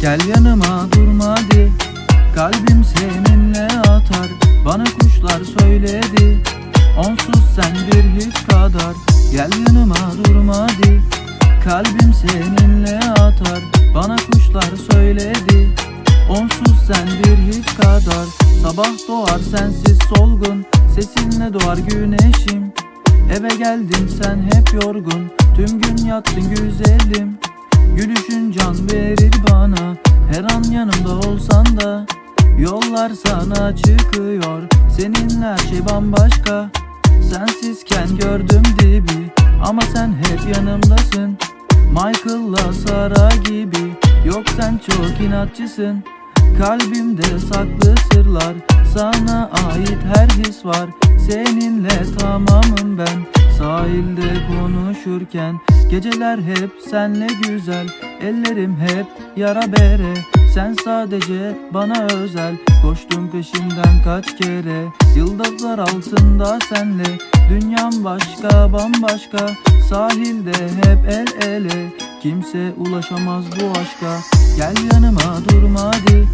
Gel yanıma durma hadi. Kalbim seninle atar. Bana kuşlar söyledi. Onsuz sen bir hiç kadar. Gel yanıma durma hadi. Kalbim seninle atar. Bana kuşlar söyledi. Onsuz sen bir hiç kadar. Sabah doğar sensiz solgun. Sesinle doğar güneşim. Eve geldim sen hep yorgun. Tüm gün yattın güzelim. Gülüşün can verir Yollar sana çıkıyor. Seninle her şey bambaşka. Sensizken gördüm dibi Ama sen hep yanımdasın. Michael'la Sara gibi Yok sen çok inatçısın. Kalbimde saklı sırlar Sana ait her his var. Seninle tamamım ben Sahilde konuşurken. Geceler hep senle güzel Ellerim hep yara bere Sen sadece bana özel. Koştum peşinden kaç kere. Yıldızlar altında senle. Dünyam başka bambaşka. Sahilde hep el ele. Kimse ulaşamaz bu aşka. Gel yanıma durma hadi.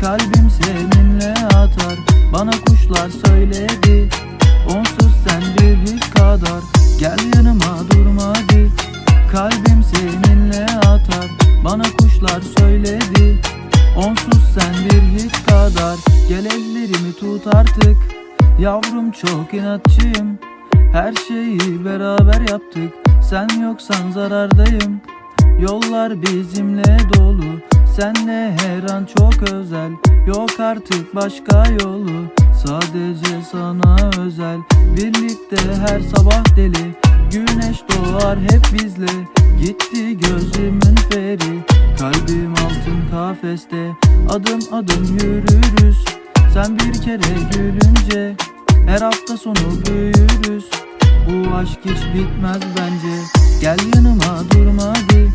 Kalbim seninle atar. Bana kuşlar söyledi. Onsuz sen bir hiç kadar. Gel yanıma durma hadi. Kalbim seninle atar. Bana kuşlar söyledi Gel ellerimi tut artık. Yavrum çok inatçıyım. Her şeyi beraber yaptık. Sen yoksan zarardayım. Yollar bizimle dolu. Senle her an çok özel. Yok artık başka yolu. Sadece sana özel. Birlikte her sabah deli. Güneş doğar hep bizle. Gitti gözümün feri. Kalbim altın kafeste. Adım adım yürürüz sen bir kere gülünce her hafta sonu büyürüz. Bu aşk hiç bitmez bence. Gel yanıma durma bir.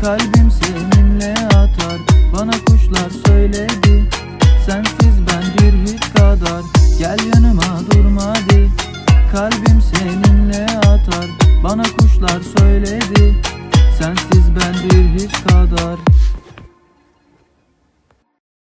Kalbim seninle atar. Bana kuşlar söyledi. Sensiz ben bir hiç kadar. Gel yanıma durma bir. Kalbim